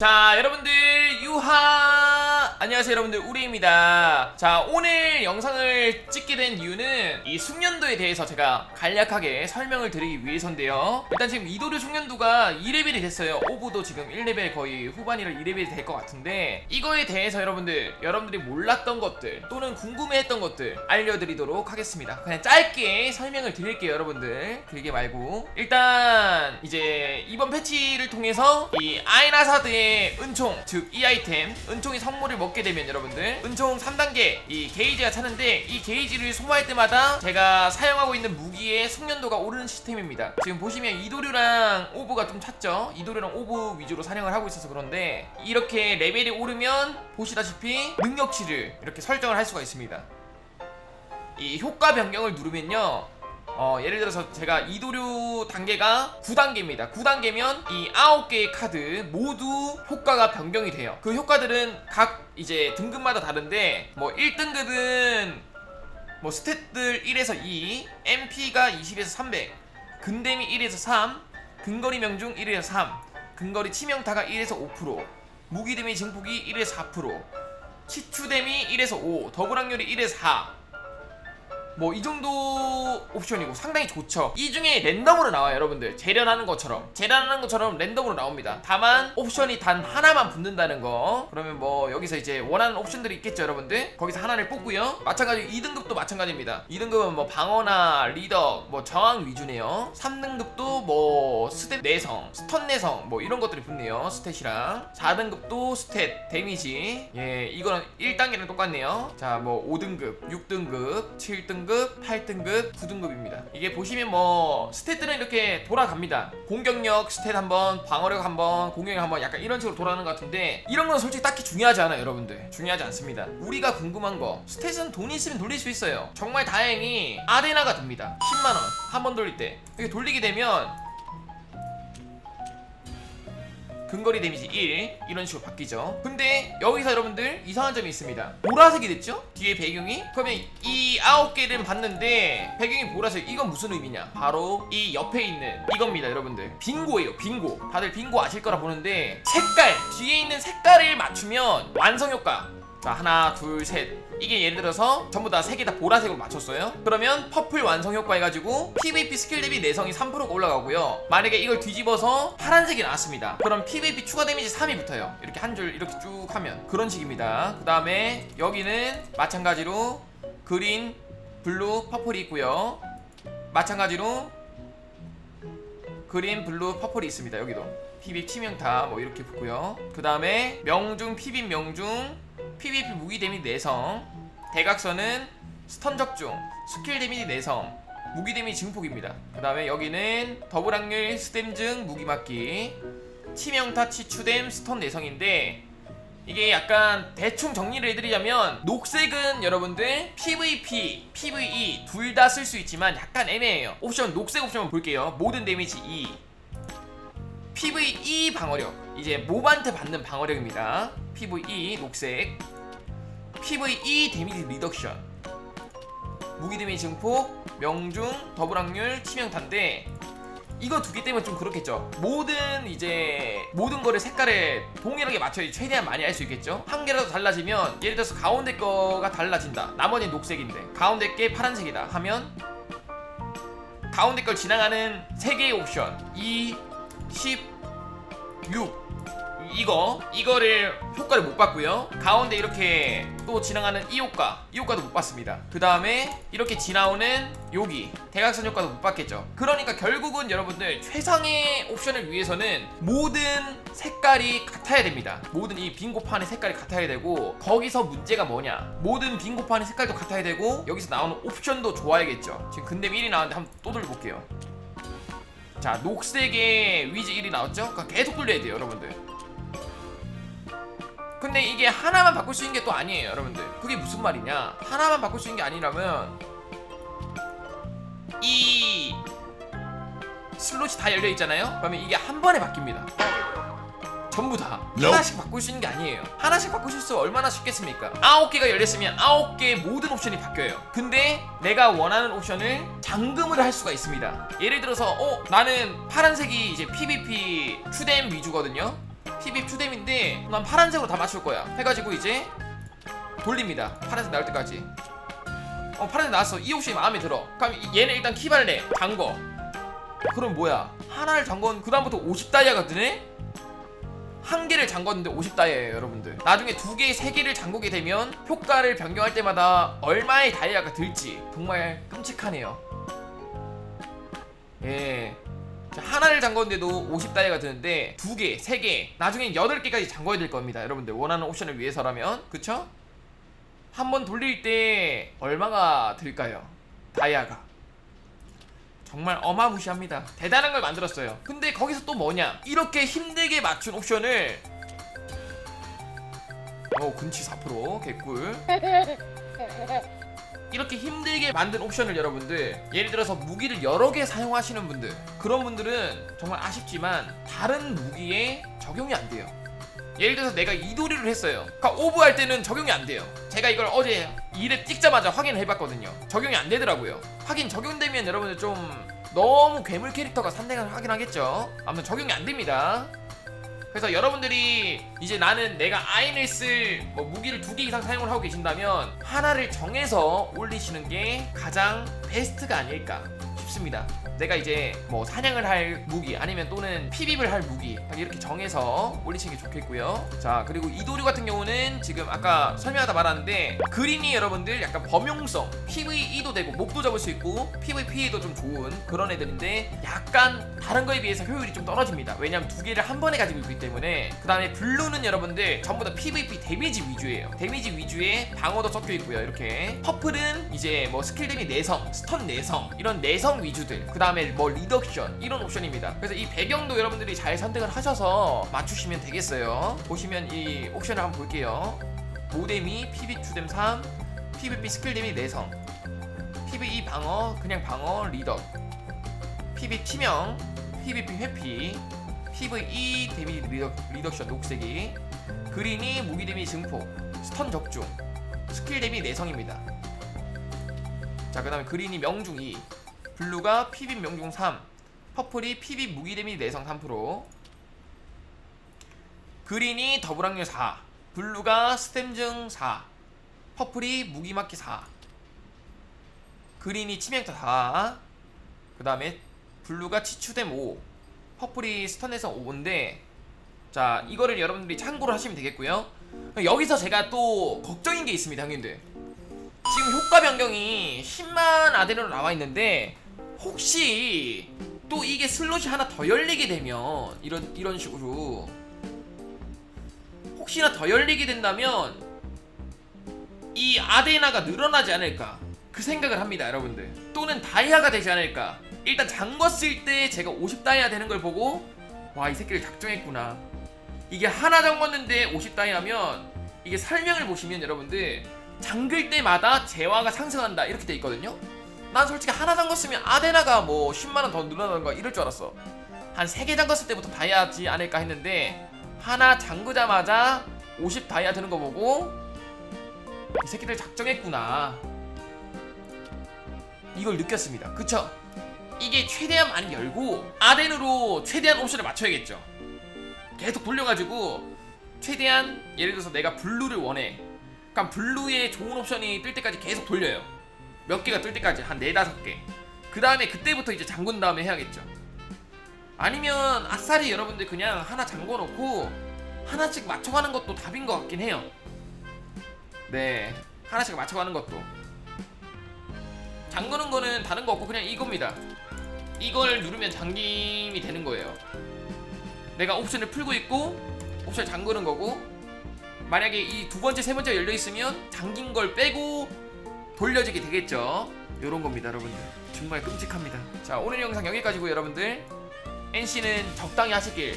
자 여러분들 유하 안녕하세요 여러분들. 우리입니다. 자 오늘 영상을 찍게 된 이유는 이 숙련도에 대해서 제가 간략하게 설명을 드리기 위해서인데요. 일단 지금 이도류 숙련도가 2레벨이 됐어요. 오브도 지금 1레벨 거의 후반이라 2레벨이 될 것 같은데 이거에 대해서 여러분들 여러분들이 몰랐던 것들 또는 궁금해했던 것들 알려드리도록 하겠습니다. 그냥 짧게 설명을 드릴게요 여러분들. 길게 말고. 일단 이제 이번 패치를 통해서 이 아이나사드의 은총 즉 이 아이템 은총이 성물을 먹게 되면 여러분들. 은총 3단계 이 게이지가 차는데 이 게이지를 소모할 때마다 제가 사용하고 있는 무기의 숙련도가 오르는 시스템입니다. 지금 보시면 이도류랑 오브가 좀 찼죠? 이도류랑 오브 위주로 사냥을 하고 있어서 그런데 이렇게 레벨이 오르면 보시다시피 능력치를 이렇게 설정을 할 수가 있습니다. 이 효과 변경을 누르면요 어, 예를 들어서 제가 이도류 단계가 9단계입니다. 9단계면 이 9개의 카드 모두 효과가 변경이 돼요. 그 효과들은 각 이제 등급마다 다른데 뭐 1등급은 뭐 스탯들 1에서 2, MP가 20에서 300, 근데미 1에서 3, 근거리 명중 1에서 3, 근거리 치명타가 1에서 5%, 무기 데미 증폭이 1에서 4%, 치추 데미 1에서 5, 더블 확률이 1에서 4, 뭐 이 정도 옵션이고 상당히 좋죠. 이 중에 랜덤으로 나와요 여러분들. 재련하는 것처럼. 재련하는 것처럼 랜덤으로 나옵니다. 다만 옵션이 단 하나만 붙는다는 거. 그러면 뭐 여기서 이제 원하는 옵션들이 있겠죠 여러분들? 거기서 하나를 뽑고요. 마찬가지로 2등급도 마찬가지입니다. 2등급은 뭐 방어나 리더 뭐 저항 위주네요. 3등급도 뭐 스탯 내성 스턴 내성 뭐 이런 것들이 붙네요 스탯이랑. 4등급도 스탯 데미지. 예 이거는 1단계랑 똑같네요. 자 뭐 5등급 6등급 7등급 8등급 9등급입니다. 이게 보시면 뭐 스탯들은 이렇게 돌아갑니다. 공격력 스탯 한번 방어력 한번 공격력 한번 약간 이런 식으로 돌아가는 것 같은데 이런 건 솔직히 딱히 중요하지 않아요 여러분들. 중요하지 않습니다. 우리가 궁금한 거 스탯은 돈 있으면 돌릴 수 있어요. 정말 다행히 아레나가 됩니다. 10만 원. 한 번 돌릴 때. 이렇게 돌리게 되면 근거리 데미지 1 이런 식으로 바뀌죠. 근데 여기서 여러분들 이상한 점이 있습니다. 보라색이 됐죠? 뒤에 배경이? 그러면 이 아홉 개를 봤는데 배경이 보라색 이건 무슨 의미냐? 바로 이 옆에 있는 이겁니다 여러분들. 빙고예요 빙고. 다들 빙고 아실 거라 보는데 색깔 뒤에 있는 색깔을 맞추면 완성 효과 자 하나 둘 셋. 이게 예를 들어서 전부 다 세 개 다 보라색으로 맞췄어요. 그러면 퍼플 완성 효과 해가지고 PVP 스킬 대비 내성이 3%가 올라가고요. 만약에 이걸 뒤집어서 파란색이 나왔습니다. 그럼 PVP 추가 데미지 3이 붙어요. 이렇게 한 줄 이렇게 쭉 하면. 그런 식입니다. 그 다음에 여기는 마찬가지로 그린 블루 퍼플이 있고요. 마찬가지로 그린 블루 퍼플이 있습니다. 여기도. PVP 치명타 뭐 이렇게 붙고요. 그 다음에 명중 PVP 명중 PVP 무기 데미지 내성 대각선은 스턴 적중 스킬 데미지 내성 무기 데미지 증폭입니다. 그 다음에 여기는 더블 확률 스댐 증 무기 맞기 치명타 치추댐 스턴 내성인데 이게 약간 대충 정리를 해드리자면 녹색은 여러분들 PVP, PVE 둘 다 쓸 수 있지만 약간 애매해요. 옵션 녹색 옵션만 볼게요. 모든 데미지 2 PVE 방어력. 이제 몹한테 받는 방어력입니다. PVE 녹색. PVE 데미지 리덕션. 무기 데미지 증폭 명중 더블 확률 치명타인데 이거 두개 때문에 좀 그렇겠죠. 모든 이제 모든 거를 색깔에 동일하게 맞춰야 최대한 많이 할 수 있겠죠. 한 개라도 달라지면 예를 들어서 가운데 거가 달라진다. 나머지는 녹색인데. 가운데 게 파란색이다 하면 가운데 걸 지나가는 세 개의 옵션. 2, 10, 6 이거 이거를 효과를 못 봤고요. 가운데 이렇게 또 지나가는 이 효과 이 효과도 못 봤습니다. 그 다음에 이렇게 지나오는 여기 대각선 효과도 못 봤겠죠. 그러니까 결국은 여러분들 최상의 옵션을 위해서는 모든 색깔이 같아야 됩니다. 모든 이 빙고판의 색깔이 같아야 되고 거기서 문제가 뭐냐. 모든 빙고판의 색깔도 같아야 되고 여기서 나오는 옵션도 좋아야겠죠. 지금 근데 1이 나왔는데 한번 또 돌려볼게요 자 녹색의 위즈 1이 나왔죠? 그러니까 계속 돌려야 돼요 여러분들. 근데 이게 하나만 바꿀 수 있는 게 또 아니에요 여러분들. 그게 무슨 말이냐? 하나만 바꿀 수 있는 게 아니라면 이 슬롯이 다 열려 있잖아요? 그러면 이게 한 번에 바뀝니다 전부 다 하나씩 바꿀 수 있는 게 아니에요. 하나씩 바꿀 수 얼마나 쉽겠습니까? 아홉 개가 열렸으면 아홉 개의 모든 옵션이 바뀌어요. 근데 내가 원하는 옵션을 잠금을 할 수가 있습니다. 예를 들어서 어 나는 파란색이 이제 PVP 추뎀 위주거든요. PB 추뎀인데 난 파란색으로 다 맞출 거야. 해가지고 이제 돌립니다. 파란색 나올 때까지. 어 파란색 나왔어. 이 옵션이 마음에 들어. 그럼 얘는 일단 키발레 잠궈 그럼 뭐야? 하나를 잠건 그 다음부터 50 다이아가 드네? 한 개를 잠궜는데 50다이아예요 여러분들. 나중에 두 개, 세 개를 잠그게 되면 효과를 변경할 때마다 얼마의 다이아가 들지? 정말 끔찍하네요. 예. 자, 하나를 잠궜는데도 50다이아가 드는데 두 개, 세 개, 나중엔 8개까지 잠궈야 될 겁니다 여러분들. 원하는 옵션을 위해서라면. 그쵸? 한 번 돌릴 때 얼마가 들까요? 다이아가 정말 어마무시합니다. 대단한 걸 만들었어요. 근데 거기서 또 뭐냐? 이렇게 힘들게 맞춘 옵션을 어 근치 4% 개꿀. 이렇게 힘들게 만든 옵션을 여러분들 예를 들어서 무기를 여러 개 사용하시는 분들 그런 분들은 정말 아쉽지만 다른 무기에 적용이 안 돼요. 예를 들어서 내가 이도리를 했어요. 그러니까 오브 할 때는 적용이 안 돼요. 제가 이걸 어제 일에 찍자마자 확인을 해봤거든요. 적용이 안 되더라고요. 하긴 적용되면 여러분들 좀 너무 괴물 캐릭터가 산행을 하긴 하겠죠. 아무튼 적용이 안 됩니다. 그래서 여러분들이 이제 나는 내가 아인을 쓸 뭐 무기를 두 개 이상 사용을 하고 계신다면 하나를 정해서 올리시는 게 가장 베스트가 아닐까 싶습니다. 내가 이제 뭐 사냥을 할 무기 아니면 또는 피비를 할 무기 이렇게 정해서 올리시는 게 좋겠고요. 자 그리고 이도류 같은 경우는 지금 아까 설명하다 말았는데 그린이 여러분들 약간 범용성 PVE도 되고 몹도 잡을 수 있고 PVP도 좀 좋은 그런 애들인데 약간 다른 거에 비해서 효율이 좀 떨어집니다. 왜냐면 두 개를 한 번에 가지고 있기 때문에 그 다음에 블루는 여러분들 전부 다 PVP 데미지 위주예요. 데미지 위주에 방어도 섞여 있고요. 이렇게 퍼플은 이제 뭐 스킬 데미 내성, 스턴 내성 이런 내성 위 주들 그 다음에 뭐 리덕션 이런 옵션입니다. 그래서 이 배경도 여러분들이 잘 선택을 하셔서 맞추시면 되겠어요. 보시면 이 옵션을 한번 볼게요. 모데미, PB 추뎀 3, PVP 스킬 데미 내성, PVE 방어, 그냥 방어, 리덕, PV 치명, PVP 회피, PVE 데미 리덕, 리덕션 녹색이, 그린이 무기 데미 증폭, 스턴 적중, 스킬 데미 내성입니다. 자, 그 다음에 그린이 명중 2, 블루가 PB 명중 3, 퍼플이 PB 무기 데미 내성 3%, 그린이 더블 확률 4, 블루가 스템증 4, 퍼플이 무기 막기 4, 그린이 치명타 4, 그 다음에 블루가 치추뎀 5, 퍼플이 스턴에서 5인데 자 이거를 여러분들이 참고로 하시면 되겠고요. 여기서 제가 또 걱정인 게 있습니다 형님들. 지금 효과 변경이 10만 아데노로 나와 있는데 혹시 또 이게 슬롯이 하나 더 열리게 되면 이런 이런 식으로. 혹시나 더 열리게 된다면 이 아데나가 늘어나지 않을까? 그 생각을 합니다 여러분들. 또는 다이아가 되지 않을까? 일단 잠궜을 때 제가 50다이아 되는 걸 보고 와 이 새끼를 작정했구나. 이게 하나 잠궜는데 50다이아면 이게 설명을 보시면 여러분들 잠글 때마다 재화가 상승한다. 이렇게 돼 있거든요 난 솔직히 하나 잠궜으면 아데나가 뭐 10만원 더 늘어나는 거 이럴 줄 알았어. 한 3개 잠궜을 때부터 다이아지 않을까 했는데 하나 잠그자마자 50 다이아 드는 거 보고 이 새끼들 작정했구나. 이걸 느꼈습니다. 그쵸? 이게 최대한 많이 열고 아덴으로 최대한 옵션을 맞춰야겠죠. 계속 돌려가지고 최대한 예를 들어서 내가 블루를 원해. 그럼 블루에 좋은 옵션이 뜰 때까지 계속 돌려요 몇 개가 뜰 때까지 한 네다섯 개 그 다음에 그때부터 이제 잠근 다음에 해야겠죠. 아니면 아싸리 여러분들 그냥 하나 잠궈 놓고 하나씩 맞춰가는 것도 답인 것 같긴 해요. 네 하나씩 맞춰가는 것도. 잠그는 거는 다른 거 없고 그냥 이겁니다. 이걸 누르면 잠김이 되는 거예요. 내가 옵션을 풀고 있고 옵션 잠그는 거고 만약에 이 두 번째 세 번째 열려 있으면 잠긴 걸 빼고 돌려지게 되겠죠? 요런 겁니다 여러분들 정말 끔찍합니다. 자 오늘 영상 여기까지고 여러분들. NC는 적당히 하시길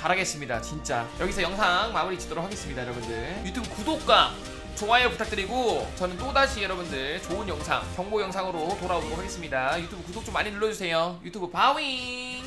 바라겠습니다 진짜. 여기서 영상 마무리 짓도록 하겠습니다 여러분들. 유튜브 구독과 좋아요 부탁드리고 저는 또다시 여러분들 좋은 영상 정보 영상으로 돌아오도록 하겠습니다. 유튜브 구독 좀 많이 눌러주세요. 유튜브 바윙